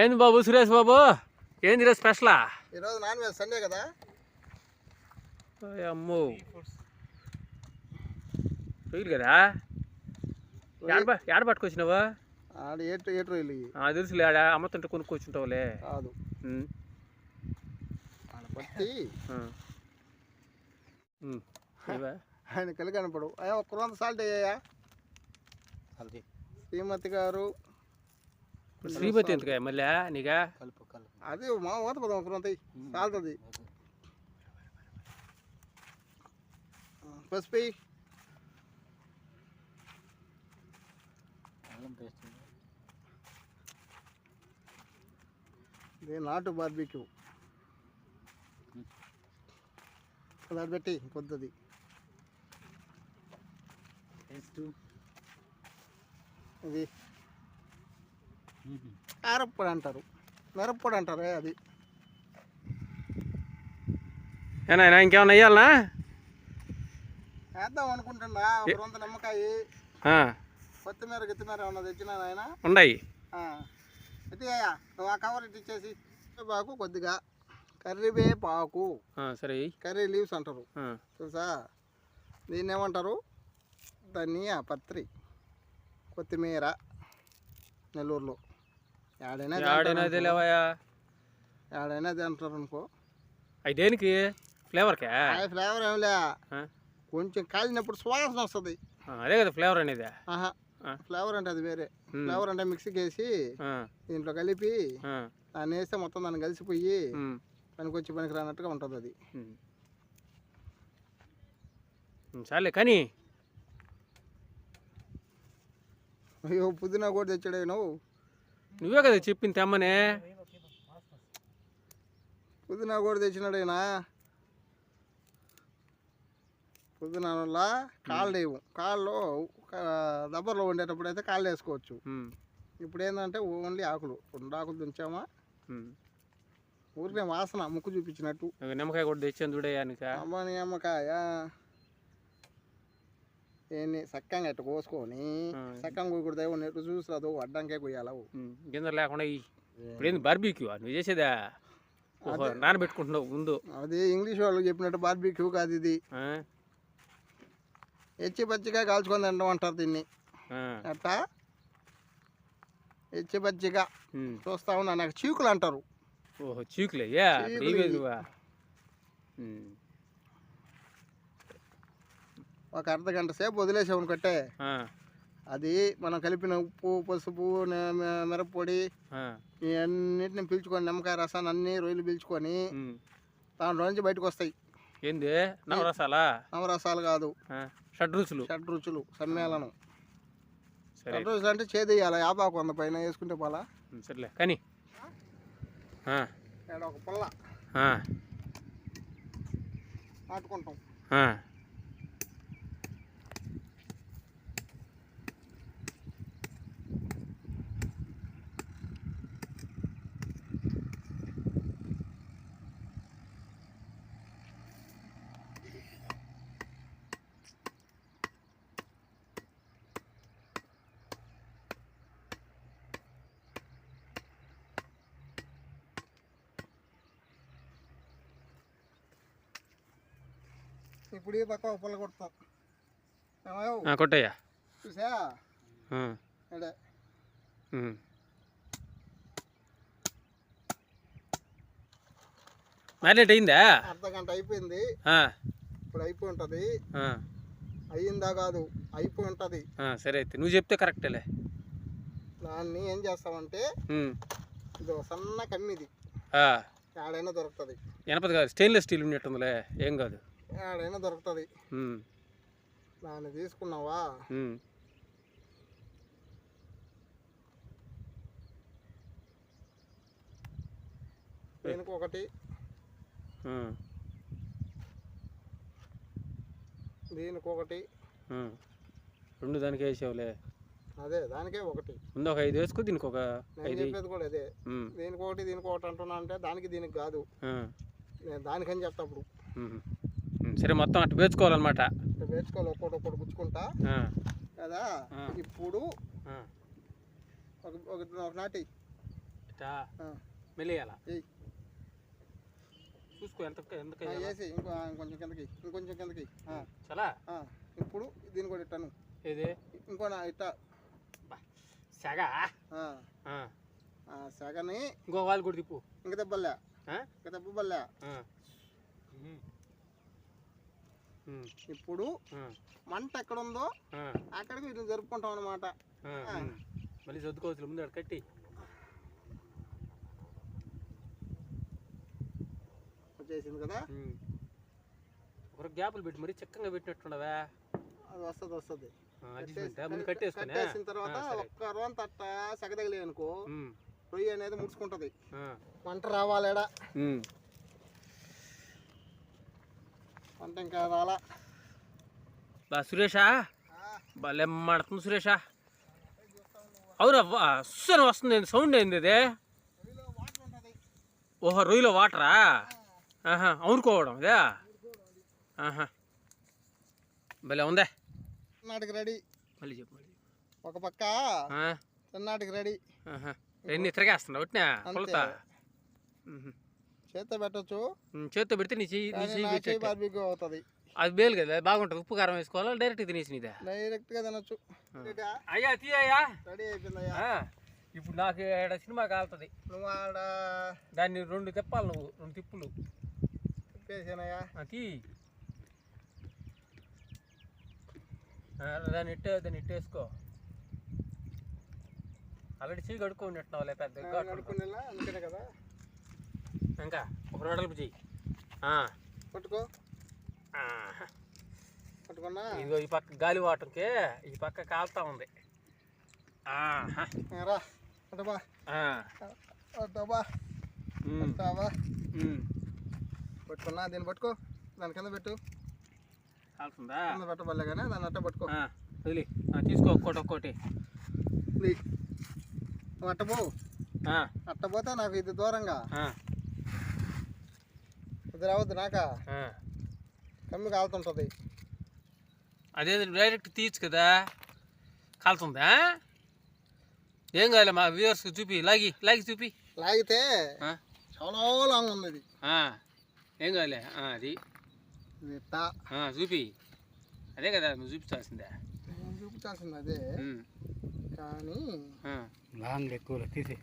ఏంది బాబు సురేష్ బాబు? ఏంది ఈరోజు స్పెషలా? ఈరోజు నాన్ వెజ్ సండే కదా. అమ్మో. రొయ్యలు కదా? ఏడ ఏడ పట్టుకొచ్చినావా? ఆడ ఏటు రొయ్యలు తెలుసులే ఆడ అమ్మతుంటే కొనుక్కొచ్చుంటావులే. కాదు. ఇవా? ఆయన కలిగి కనపడు అయ్యా ఒక్క రోజు సాల్ట్ అయ్యాయా శ్రీమతి గారు శ్రీమతి ఎందుకు మళ్ళీ నీగా అది మా ఊత పదం ఒక రొంత సాల్ట్ అది పసుపు ఎయ్. ఇది నాటు బార్బీక్యూ దాన్ని పెట్టి కొద్దిది ఇది కారప్పొడి అంటారు. మిరప్పొడి అంటారు అది. ఏనాయనా ఇంకేమన్నా వేయాలనా వేద్దాం అనుకుంటున్నా. ఒక నిమ్మకాయ. ఆ, కొత్తిమీర గిత్తిమీర ఏమన్నా తెచ్చినా ఆయన ఉన్నాయి. అయితే నువ్వు ఆ కవర్ ఇచ్చేసి. కరివేపాకు కొద్దిగా. కరివేపాకు. సరే. కర్రీ లీవ్స్ అంటారు. తెలుసా? దీన్ని ఏమంటారు? ధనియా పత్రి. కొత్తిమీర నెల్లూరులో. ఏడైనా ఏడైనా అనుకో. అవి దేనికి? ఫ్లేవర్కే? ఫ్లేవర్ ఏమిలే? కొంచెం కాలినప్పుడు సువాసన వస్తుంది. అదే కదా ఫ్లేవర్ అనేది. ఫ్లేవర్ అంటే అది వేరే. ఫ్లేవర్ అంటే మిక్సీకి వేసి దీంట్లో కలిపి దాన్ని వేస్తే మొత్తం దాన్ని కలిసిపోయి ఉమ్, పనికొచ్చి పనికి రానట్టుగా ఉంటుంది అది. చాలే కానీ అయ్యో పుదీనా కూడా తెచ్చాడే నువ్వు నువ్వే కదా చెప్పింది తెమ్మనే. పుదీనా కూడా తెచ్చినాడేనా పుదీనా వల్ల కాళ్ళు వేయము కాళ్ళు దబ్బర్లో ఉండేటప్పుడు అయితే కాళ్ళు వేసుకోవచ్చు. ఇప్పుడు ఏంటంటే ఓన్లీ ఆకులు. రెండు ఆకులు ఉమ్. ఊరికే వాసన ముక్కు చూపించినట్టు. నిమ్మకాయ కూడా తెచ్చాను చూడయానిక అమ్మని అమ్మకాయ ఏంది సక్కంగా ఇట్ట కోసుకొని. సక్కంగా కోయకూడదు నెట్టు చూసి రాదు అడ్డంకే కొయ్యాలవు గింజలు లేకుండా. ఇప్పుడు ఏంది బార్బీక్యూ నువ్వు చేసేదా? నానబెట్టుకుంటున్నావు ముందు. అది ఇంగ్లీష్ వాళ్ళు చెప్పినట్టు బార్బీక్యూ కాదు ఇది? ఎచ్చి పచ్చిగా కాల్చుకొని తినడం అంటారు దీన్ని. అట్టా? ఎచ్చి పచ్చిగా. చూస్తా ఉన్నా నాకు చీకులు అంటారు. ఓహో చీకులే యా చీకులు నీవే ఇవి. నువ్వా ఉమ్. ఒక అర్ధ గంట సేపు వదిలేసాము కట్టే ఆ, అది మనం కలిపిన ఉప్పు పసుపు మిరప్పొడి ఆ, ఇవన్నిటిని పీల్చుకొని నిమ్మకాయ రసాన్ని అన్ని రొయ్యలు పీల్చుకొని. దాంట్లో నుంచి బయటకు వస్తాయి. ఏంది? నవరసాలా? నవరసాలు కాదు. షడ్రుచులు షడ్ రుచులు? సమ్మేళనం. సరే. షడ్ రుచులు అంటే చేదేయాలి యాపాకు వంద పైన వేసుకుంటే పోలా. సర్లే. కానీ. ఒక పుల్ల. నాటుకుంటాం. ఇప్పుడు ఈ పక్క పుల్ల కొడతాం. కొట్టయ్యా. చూసా. మ్యారినేట్ అయిందా? అర్ధ గంట అయిపోయింది. ఇప్పుడు అయిపోయి ఉంటుంది. అయ్యిందా కాదు అయిపోయి ఉంటుంది. సరే అయితే. నువ్వు చెప్తే కరెక్టేలే దాన్ని ఏం చేస్తామంటే ఉమ్. ఇది సన్న కమ్మిది. ఆ, ఏడైనా దొరుకుతుంది. ఎనపది కాదు స్టెయిన్లెస్ స్టీల్ ఉన్నట్టుందిలే. ఏం కాదు. ఏడైనా దొరుకుతుంది. దాన్ని తీసుకున్నావా. దీనికి ఒకటి. దీనికి ఒకటి. రెండు దానికి వేసావులే. అదే దానికే ఒకటి. ముందు ఒక ఐదు వేసుకో దీనికి ఒక నేను ఐదు చెప్పేది కూడా అదే దీనికి ఒకటి దీనికి ఒకటి అంటున్నా అంటే దానికి దీనికి కాదు. నేను దానికని చెప్తా అప్పుడు సరే మొత్తం అట్టు వేసుకోవాలన్నమాట. ఇట్లా వేసుకోవాలి ఒక్కొక్కటి ఒక్కటి గుచ్చుకుంటా. ఆ, కదా? ఆ. ఇప్పుడు. ఒక నాటి. ఏయ్. చూసుకో ఎంత ఎంత ఆ, వేసి ఇంకో ఆ, ఇంకొంచెం కిందకి ఇంకొంచెం కిందకి. చాలా. ఇప్పుడు దీన్ని కూడా ఇట్టాను. ఏది? ఇంకో నా ఇట్ట. సెగ? సగని ఇంకో వాళ్ళు కూడా తిప్పు. ఇంక దెబ్బలే? ఇంక దెబ్బలే ఆ. ఇప్పుడు. మంట ఎక్కడ ఉందో. అక్కడికి వీటిని జరుపుకుంటాం అనమాట. మళ్ళీ చదువుకోవచ్చు ముందు అక్కడ కట్టి వచ్చేసింది కదా. ఒక గ్యాపులు పెట్టి మరి చక్కగా పెట్టినట్టున్నవా అది వస్తుంది వస్తుంది కట్టేసిన తర్వాత. ఒక్క రోంత అట్ట సగదగలే అనుకో. రొయ్యి అనేది ముడుచుకుంటది. మంట రావాలేడా ఇంకా రాలా బా సురేషా? భలే మడుతుంది సురేషా. అవురా అస్సలు వస్తుంది సౌండ్ ఏంది ఉంటుంది ఓహో రొయ్యలో వాటరా? ఆహా అవునుకోవడం ఇదే? ఆహా. భలే ఉందే. నాటికి రెడీ. మళ్ళీ చెప్పు మళ్ళీ ఒక పక్క ఆ, తిన్నాటికి రెడీ. తిరగేస్తున్నావు ఒట్టినా? అంతే. కొలత. చేత్తో పెట్టొచ్చు. చేత్తో పెడితే నీ చెయ్యి నీ చెయ్యి పెట్టేట్టే. బార్బీక్యూ అవుతుంది. అది బేలు కదా బాగుంటుంది. ఉప్పు కారం వేసుకోవాలా డైరెక్ట్ తినేసి నీదే? డైరెక్ట్గా తినొచ్చు అయ్యా తీయ్యా రెడీ అయిపోయిందయ్యా. ఇప్పుడు నాకు ఈడ సినిమా కాలుతుంది. నువ్వు ఆడ దాన్ని రెండు తిప్పాలి నువ్వు రెండు తిప్పులు. తిప్పేసానయ్యా. తీ. దాన్ని ఇట్టే దాన్ని ఇట్టేసుకో. ఆల్రెడీ చీ కడుక్కోండి పెద్ద ఘాటు. కడుక్కో. అనుకునేలా అందుకనే కదా. ఇంకా ఒక రొడలు చెయ్యి. పట్టుకో. పట్టుకున్నా. ఇదిగో ఈ పక్క గాలి వాటంకి ఈ పక్క కాలుతా ఉంది. రా అటబా. అటబా. పట్టుకున్నా దీన్ని పట్టుకో. దాని కింద పెట్టు. కాలుతుందా? కింద పెట్టబల్లే కానీ దాన్ని అట్ట పట్టుకో. వదిలి. తీసుకో ఒక్కోటి ఒక్కోటి. ఆ, అట్టపోతే నాకు ఇది దూరంగా. ఇది రావద్దు నాక. కమ్మి కాలుతుంటుంది. అదే డైరెక్ట్ తీయచ్చు కదా? కాలుతుందా? ఏం కావాలి మా వ్యూవర్స్ చూపి లాగి లాగి చూపి. లాగితే చాలా లాంగ్ ఉంది ఆ, ఏం కావాలి ఆ, అది. చూపి. అదే కదా నువ్వు చూపించాల్సిందే. నేను చూపించాల్సింది అదే. కానీ. లాంగ్ ఎక్కువ తీసి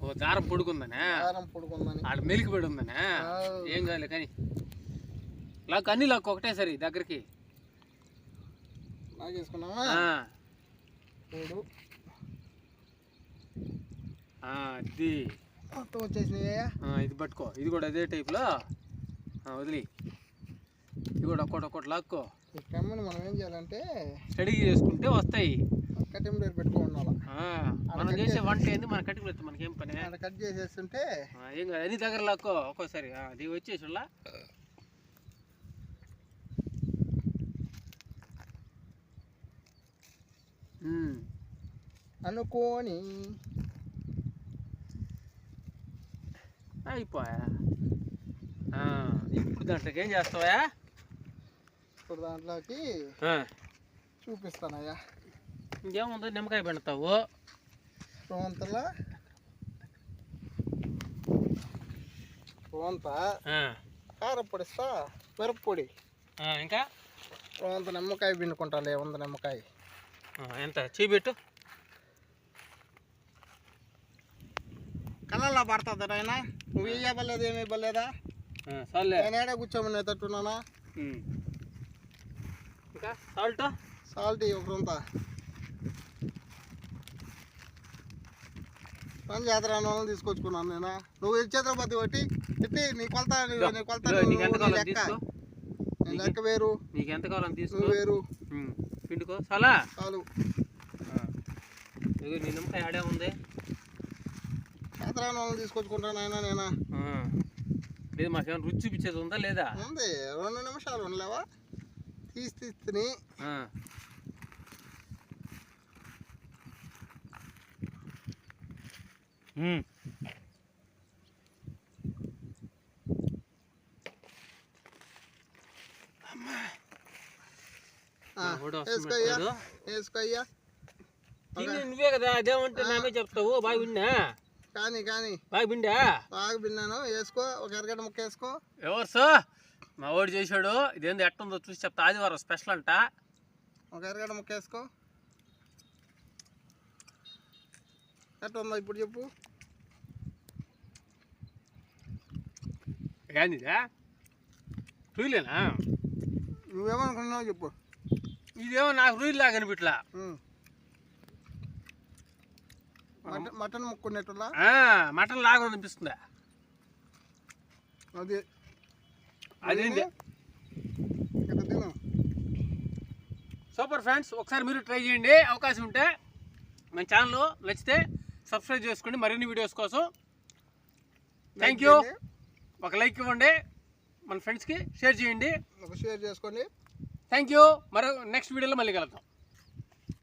ఓ దారం పొడుకుందనే దారం పొడుకుందని ఆడ మెలికి పడి ఉందనే. ఏం కావాలి కానీ. లాక్ అన్ని లాక్ ఒకటే సరి దగ్గరికి. లాగేసుకున్నావా ఆ, మూడు అది. మొత్తం వచ్చేసినాయ్యా ఆ, ఇది పట్టుకో. ఇది కూడా అదే టైప్లో వదిలి. ఇది కూడా ఒక్కోటి ఒక్కోటి లాక్కో. ఈ కమ్మని మనం ఏం చేయాలంటే స్టడీ చేసుకుంటే వస్తాయి. కట్టెం డేర్ పెట్టుకో ఉండాలి ఆ, మనం చేసే వంట ఏంది? మన కట్టి పెడతాం మనకేం పని? అక్కడ కట్ చేసేస్తుంటే ఏం కాదు. అన్ని దగ్గర లాక్కో ఒక్కోసారి. అది వచ్చేసి ఉల్లా. ఉమ్, అనుకోని. అయిపోయా? ఇప్పుడు దాంట్లోకి ఏం చేస్తావా? ఇప్పుడు దాంట్లోకి చూపిస్తానయ్యా. ఇంకేముందో? నిమ్మకాయ పెడతావు. రోంతలా రోంత ఆ, కారపొడి ఇస్తా మిరప్పొడి ఇంకా? రోంత నిమ్మకాయ పిండుకుంటాలే వంద నిమ్మకాయ. ఎంత? చేపెట్టు. కళ్ళల్లో పడుతుంది నాయన. నువ్వు ఇవ్వబలేదు ఏమి ఇవ్వలేదా? నేను ఏడా కూర్చోమని ఉమ్. ఇంకా? సాల్ట్? సాల్ట్ ఒక పని చేతరా వాళ్ళని తీసుకొచ్చుకున్నాను నేను? నువ్వు ఇచ్చేతర పత్తి కొట్టి? ఇట్టి నీ కొలత నీ- కొలత లెక్క. లెక్క వేరు. నీకు ఎంత కావాలని తీసుకో. వేరు. పిండుకో. చాలా. చాలు నీ నిమ్మకాయ ఆడే ఉంది. చేతరా వాళ్ళని తీసుకొచ్చుకుంటాను ఆయన నేను. లేదు మాకేమైనా రుచి చూపించేది ఉందా లేదా? ఉంది. రెండు నిమిషాలు ఉండలేవా? తీసి తీస్తుని ఆ. ఉమ్. ఆ, మా వాడు వేసుకో వస్తున్నాడు. అయ్యా వేసుకో అయ్యా తిని నువ్వే కదా అదేమంటే నామే చెప్తావు. బాగా విన్నా. కానీ కానీ. బాగా విండా? బాగా బిన్నాను వేసుకో. ఒక ఎరగడ్డ ముక్క వేసుకో. ఎవరు సో మా వాడు చేశాడు. ఇదేంది ఎట్టుందో చూసి చెప్తా. ఆదివారం స్పెషల్ అంట. ఒక ఎరగడ్డ ముక్క వేసుకో. ఎట్లా ఉందో ఇప్పుడు చెప్పు. ఇదే? రూయిలేనా? నువ్వేమనుకున్నావు చెప్పు. ఇదేమో నాకు రూయిల్ లాగా అనిపిట్లా. ఉమ్. మటన్ మటన్ ముక్కున్నట్టులా? మటన్ లాగా అనిపిస్తుందా? అది. అదేంటి సూపర్ ఫ్రెండ్స్ ఒకసారి మీరు ట్రై చేయండి. అవకాశం ఉంటే మన ఛానల్ నచ్చితే సబ్స్క్రైబ్ చేసుకోండి. మరిన్ని వీడియోస్ కోసం. థ్యాంక్ యూ ఒక లైక్ ఇవ్వండి. మన ఫ్రెండ్స్కి షేర్ చేయండి. ఒక షేర్ చేసుకోండి. థ్యాంక్ యూ మరో నెక్స్ట్ వీడియోలో మళ్ళీ కలుద్దాం.